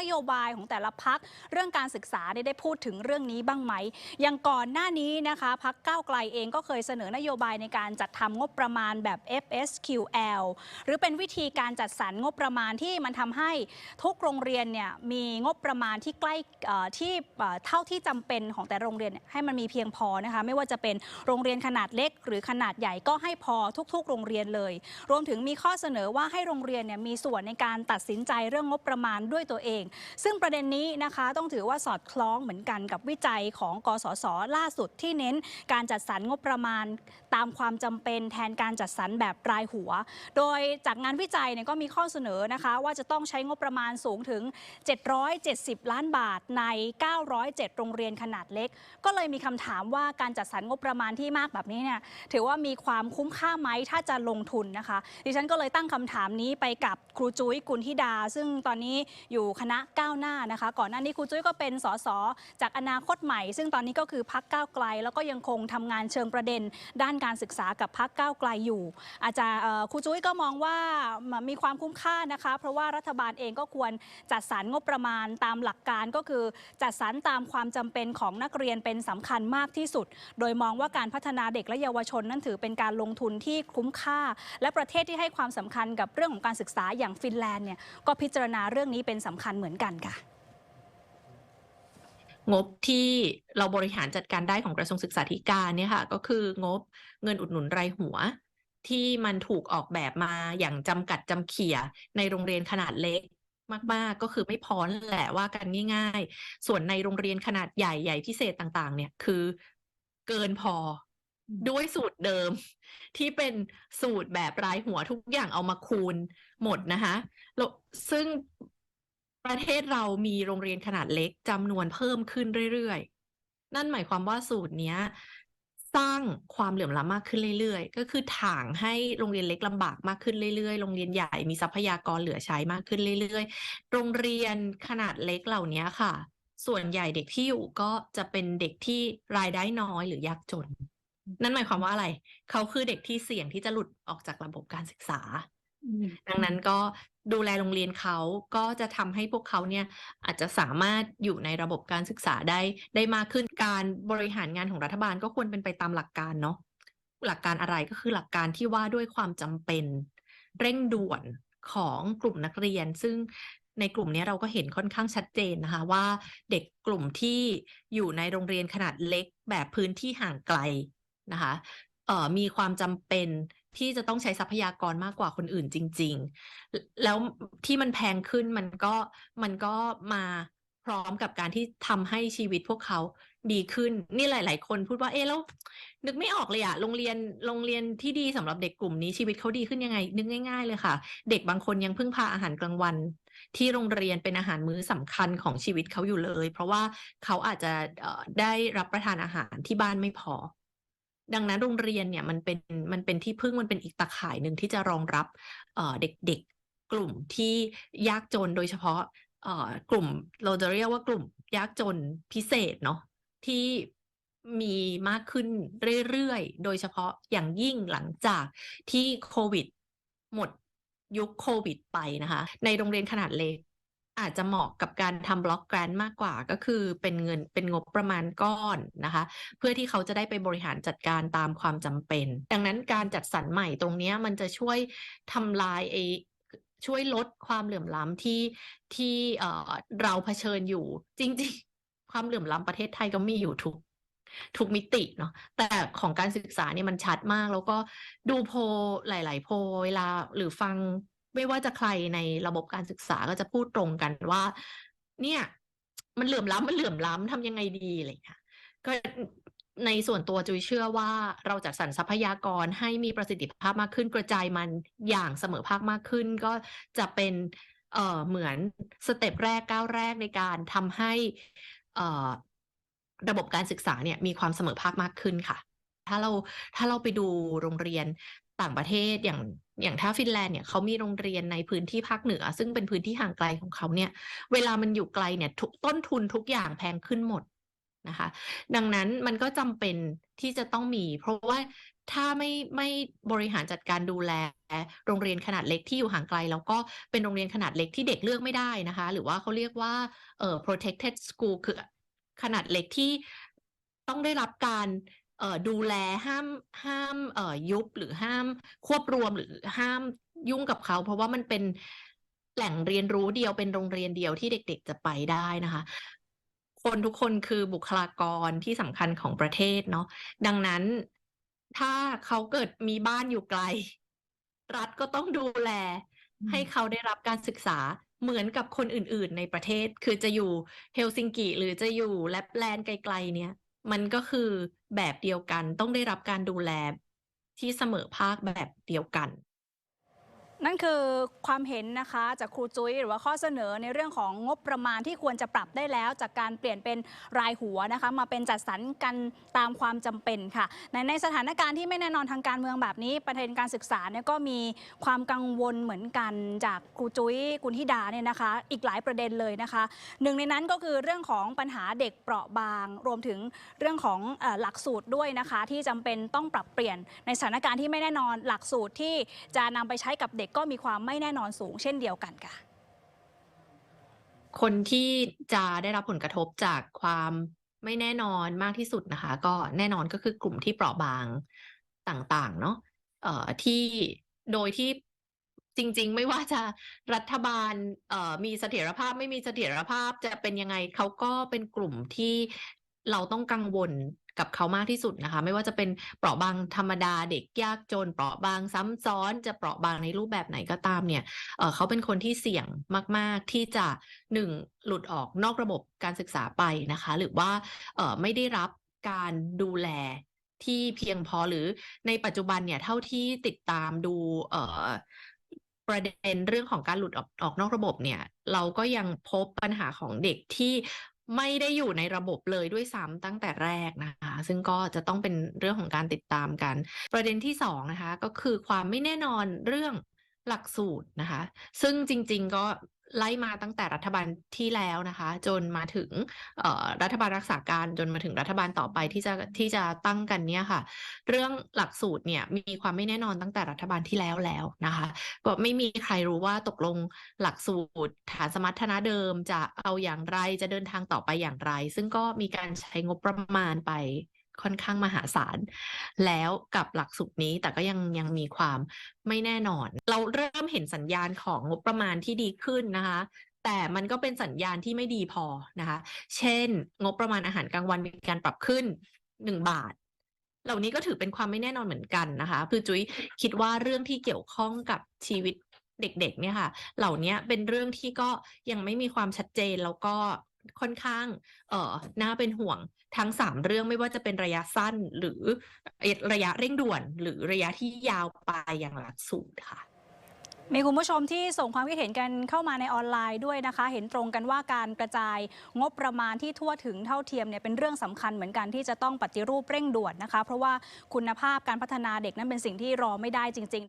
นโยบายของแต่ละพักเรื่องการศึกษาได้พูดถึงเรื่องนี้บ้างไหมอย่างก่อนหน้านี้นะคะพักก้าวไกลเองก็เคยเสนอนโยบายในการจัดทำงบประมาณแบบ FSQL หรือเป็นวิธีการจัดสรรงบประมาณที่มันทำให้ทุกโรงเรียนเนี่ยมีงบประมาณที่ใกล้ที่เท่าที่จำเป็นของแต่โรงเรียนให้มันมีเพียงพอนะคะไม่ว่าจะเป็นโรงเรียนขนาดเล็ก หรือขนาดใหญ่ก็ให้พอทุก ๆ โรงเรียนเลย รวมถึงมีข้อเสนอว่าให้โรงเรียนเนี่ยมีส่วนในการตัดสินใจเรื่องงบประมาณด้วยตัวเองซึ่งประเด็นนี้นะคะต้องถือว่าสอดคล้องเหมือนกันกับวิจัยของกสศล่าสุดที่เน้นการจัดสรรงบประมาณตามความจำเป็นแทนการจัดสรรแบบรายหัว โดยจากงานวิจัยเนี่ยก็มีข้อเสนอนะคะ ว่าจะต้องใช้งบประมาณสูงถึง 770 ล้านบาทใน 907 โรงเรียนขนาดเล็ก ก็เลยมีคำถามว่าการจัดสรรงบประมาณที่มากแบบนี้เนี่ยถือว่ามีความคุ้มค่าไหมถ้าจะลงทุนนะคะ ดิฉันก็เลยตั้งคำถามนี้ไปกับครูจุ้ยกุลธิดา ซึ่งตอนนี้อยู่คณะก้าวหน้านะคะ ก่อนหน้านี้ครูจุ้ยก็เป็นสสจากอนาคตใหม่ ซึ่งตอนนี้ก็คือพักก้าวไกล แล้วก็ยังคงทำงานเชิงประเด็น ด้านการศึกษากับพักก้าวไกลอยู่ อาจารย์ครูจุ้ยก็มองว่ามีความคุ้มค่านะคะ เพราะว่ารัฐบาลเองก็ควรจัดสรรงบประมาณตามหลักการก็คือจัดสรรตามความจำเป็นของนักเรียนเป็นสำคัญมากที่สุด โดยมองว่าการพัฒนาเด็กและเยาวชนนั้นถือเป็นการลงทุนที่คุ้มค่า และประเทศที่ให้ความสำคัญกับเรื่องของการศึกษาอย่างฟินแลนด์เนี่ยก็พิจารณาเรื่องนี้เป็นสำคัญเหมือนกันค่ะ งบที่เราบริหารจัดการได้ของกระทรวงศึกษาธิการเนี่ยค่ะ ก็คืองบเงินอุดหนุนรายหัว ที่มันถูกออกแบบมาอย่างจำกัดจำเขี่ยในโรงเรียนขนาดเล็กมากๆ ก็คือไม่พอนแหละว่ากันง่าย ๆ ส่วนในโรงเรียนขนาดใหญ่ใหญ่พิเศษต่าง ๆ เนี่ยคือเกินพอด้วยสูตรเดิม ที่เป็นสูตรแบบรายหัวทุกอย่างเอามาคูณหมดนะคะแล้วซึ่ง ประเทศเรามีโรงเรียนขนาดเล็กจำนวนเพิ่มขึ้นเรื่อยๆ นั่นหมายความว่าสูตรเนี้ยสร้างความเหลื่อมล้ำมากขึ้นเรื่อยๆ ก็คือถ่างให้โรงเรียนเล็กลำบากมากขึ้นเรื่อยๆ โรงเรียนใหญ่มีทรัพยากรเหลือใช้มากขึ้นเรื่อยๆ โรงเรียนขนาดเล็กเหล่านี้ค่ะ ส่วนใหญ่เด็กที่อยู่ก็จะเป็นเด็กที่รายได้น้อยหรือยากจน นั่นหมายความว่าอะไร เขาคือเด็กที่เสี่ยงที่จะหลุดออกจากระบบการศึกษา ดังนั้นก็ดูแลโรงเรียนเขาก็จะทำให้พวกเขาเนี่ยอาจจะสามารถอยู่ในระบบการศึกษาได้ได้มากขึ้นการบริหารงานของรัฐบาลก็ควรเป็นไปตามหลักการเนาะหลักการอะไรก็คือหลักการที่ว่าด้วยความจำเป็น เร่งด่วนของกลุ่มนักเรียน ซึ่งในกลุ่มเนี้ยเราก็เห็นค่อนข้างชัดเจนนะคะว่าเด็กกลุ่มที่อยู่ในโรงเรียนขนาดเล็กแบบพื้นที่ห่างไกลนะคะเอ่อมีความจำเป็น ที่จะต้องใช้ทรัพยากรมากกว่าคนอื่นจริง ๆ แล้วที่มันแพงขึ้นมันก็มันก็มาพร้อมกับการที่ทำให้ชีวิตพวกเขาดีขึ้น นี่หลาย ๆ คนพูดว่าเอ๊แล้วนึกไม่ออกเลยอะโรงเรียนโรงเรียนที่ดีสำหรับเด็กกลุ่มนี้ชีวิตเขาดีขึ้นยังไง นึกง่าย ๆ เลยค่ะ เด็กบางคนยังพึ่งพาอาหารกลางวัน ที่โรงเรียนเป็นอาหารมื้อสำคัญของชีวิตเขาอยู่เลย เพราะว่าเขาอาจจะได้รับประทานอาหารที่บ้านไม่พอ ดังนั้นโรงเรียนเนี่ยมันเป็นมันเป็นที่พึ่งมันเป็นอีกตาข่ายหนึ่งที่จะรองรับเอ่อเด็กๆกลุ่มที่ยากจนโดยเฉพาะกลุ่มเราจะเรียกว่ากลุ่มยากจนพิเศษเนาะที่มีมากขึ้นเรื่อยๆ โดยเฉพาะอย่างยิ่งหลังจากที่โควิด หมดยุคโควิดไปนะคะ ในโรงเรียนขนาดเล็ก อาจจะเหมาะกับการทำบล็อกแกรนมากกว่าก็คือเป็นเงินเป็นงบประมาณก้อนนะคะ เพื่อที่เขาจะได้ไปบริหารจัดการตามความจำเป็น ดังนั้นการจัดสรรใหม่ตรงนี้มันจะช่วยทำลายไอช่วยลดความเหลื่อมล้ำที่ที่เอ่อเราเผชิญอยู่ จริง ๆ ความเหลื่อมล้ำประเทศไทยก็มีอยู่ทุกทุกมิติเนาะแต่ของการศึกษาเนี่ยมันชัดมาก แล้วก็ดูโพหลาย ๆ โพเวลาหรือฟัง ไม่ว่าจะใครในระบบการศึกษาก็จะพูดตรงกันว่า เนี่ย มันเหลื่อมล้ำมันเหลื่อมล้ำทำยังไงดีอะไรอย่างเงี้ยก็ในส่วนตัวจุยเชื่อว่าเราจัดสรรทรัพยากรให้มีประสิทธิภาพมากขึ้นกระจายมันอย่างเสมอภาคมากขึ้น ก็จะเป็นเอ่อเหมือนสเต็ปแรกก้าวแรกในการทำให้เอ่อระบบการศึกษาเนี่ยมีความเสมอภาคมากขึ้นค่ะ ถ้าเราถ้าเราไปดูโรงเรียน ต่างประเทศอย่างอย่างถ้าฟินแลนด์เนี่ยเขามีโรงเรียนในพื้นที่ภาคเหนือ ซึ่งเป็นพื้นที่ห่างไกลของเขาเนี่ย เวลามันอยู่ไกลเนี่ยทุกต้นทุนทุกอย่างแพงขึ้นหมดนะคะ ดังนั้นมันก็จำเป็นที่จะต้องมี เพราะว่าถ้าไม่ไม่บริหารจัดการดูแล โรงเรียนขนาดเล็กที่อยู่ห่างไกล แล้วก็เป็นโรงเรียนขนาดเล็กที่เด็กเลือกไม่ได้นะคะ หรือว่าเขาเรียกว่าเอ่อ protected school คือขนาดเล็กที่ต้องได้รับการ ดูแลห้ามห้ามเอ่อยุบหรือห้ามควบรวมหรือห้ามยุ่งกับเขา เพราะว่ามันเป็นแหล่งเรียนรู้เดียวเป็นโรงเรียนเดียวที่เด็ก ๆ จะไปได้นะคะ คนทุกคนคือบุคลากรที่สำคัญของประเทศเนาะดังนั้นถ้าเขาเกิดมีบ้านอยู่ไกล รัฐก็ต้องดูแลอืมให้เขาได้รับการศึกษาเหมือนกับคนอื่น ๆ ในประเทศ คือจะอยู่เฮลซิงกิหรือจะอยู่แลปแลนด์ไกล ๆ เนี่ย มันก็คือแบบเดียวกันต้องได้รับการดูแลที่เสมอภาคแบบเดียวกัน นั่นคือความเห็นนะคะจากครูจุ้ยหรือว่าข้อเสนอในเรื่องของงบประมาณที่ควรจะปรับได้แล้ว จากการเปลี่ยนเป็นรายหัวนะคะมาเป็นจัดสรรกันตามความจำเป็นค่ะ ในในสถานการณ์ที่ไม่แน่นอนทางการเมืองแบบนี้ ประเด็นการศึกษาเนี่ยก็มีความกังวลเหมือนกันจากครูจุ้ยกุณธิดาเนี่ยนะคะ อีกหลายประเด็นเลยนะคะหนึ่งในนั้นก็คือเรื่องของปัญหาเด็กเปราะบาง รวมถึงเรื่องของหลักสูตรด้วยนะคะ ที่จำเป็นต้องปรับเปลี่ยนในสถานการณ์ที่ไม่แน่นอนหลักสูตรที่จะนำไปใช้กับเด็กก็มีความไม่แน่นอนสูงเช่นเดียวกันค่ะ คนที่จะได้รับผลกระทบจากความไม่แน่นอนมากที่สุดนะคะ ก็แน่นอนก็คือกลุ่มที่เปราะบางต่างๆ เนาะเอ่อที่โดยที่จริง ๆ ไม่ว่าจะรัฐบาลเอ่อมีเสถียรภาพไม่มีเสถียรภาพจะเป็นยังไงเขาก็เป็นกลุ่มที่ เราต้องกังวลกับเขามากที่สุดนะคะ ไม่ว่าจะเป็นเปราะบางธรรมดาเด็กยากจน เปราะบางซ้ำซ้อนจะเปราะบางในรูปแบบไหนก็ตามเนี่ยเเขาเป็นคนที่เสี่ยงมาก ๆ ที่จะหนึ่งหลุดออกนอกระบบการศึกษาไปนะคะ หรือว่าไม่ได้รับการดูแลที่เพียงพอหรือในปัจจุบันเนี่ยเท่าที่ติดตามดูประเด็นเรื่องของการหลุดออกออกนอกระบบเนี่ย เราก็ยังพบปัญหาของเด็กที่ ไม่ได้อยู่ในระบบเลยด้วยซ้ำตั้งแต่แรกนะคะ ซึ่งก็จะต้องเป็นเรื่องของการติดตามกัน ประเด็นที่สองนะคะ ก็คือความไม่แน่นอนเรื่อง หลักสูตรนะคะ ซึ่งจริง ๆ ก็ไล่มาตั้งแต่รัฐบาลที่แล้วนะคะ จนมาถึงรัฐบาลรักษาการจนมาถึงรัฐบาลต่อไปที่จะที่จะตั้งกันเนี่ยค่ะ เรื่องหลักสูตรเนี่ยมีความไม่แน่นอนตั้งแต่รัฐบาลที่แล้วแล้วนะคะก็ไม่มีใครรู้ว่าตกลงหลักสูตรฐานสมรรถนะเดิมจะเอาอย่างไรจะเดินทางต่อไปอย่างไร ซึ่งก็มีการใช้งบประมาณไป ค่อนข้างมหาศาล แล้วกับหลักสูตรนี้แต่ก็ยังยังมีความไม่แน่นอน เราเริ่มเห็นสัญญาณของงบประมาณที่ดีขึ้นนะคะ แต่มันก็เป็นสัญญาณที่ไม่ดีพอนะคะ เช่น งบประมาณอาหารกลางวันมีการปรับขึ้นหนึ่งบาทเหล่านี้ก็ถือเป็นความไม่แน่นอนเหมือนกันนะคะคือจุ้ยคิดว่าเรื่องที่เกี่ยวข้องกับชีวิตเด็กๆ เนี่ยค่ะ เหล่านี้เป็นเรื่องที่ก็ยังไม่มีความชัดเจนแล้วก็ ค่อนข้างเอ่อน่าเป็นห่วงทั้งสามเรื่องไม่ว่าจะเป็นระยะสั้นหรือระยะเร่งด่วน หรือระยะที่ยาวไปอย่างหลักสูตรค่ะมีคุณผู้ชมที่ส่งความคิดเห็นกันเข้ามาในออนไลน์ด้วยนะคะ เห็นตรงกันว่าการกระจายงบประมาณที่ทั่วถึงเท่าเทียมเนี่ยเป็นเรื่องสำคัญเหมือนกันที่จะต้องปฏิรูปเร่งด่วนนะคะ เพราะว่าคุณภาพการพัฒนาเด็กนั้นเป็นสิ่งที่รอไม่ได้จริง ๆ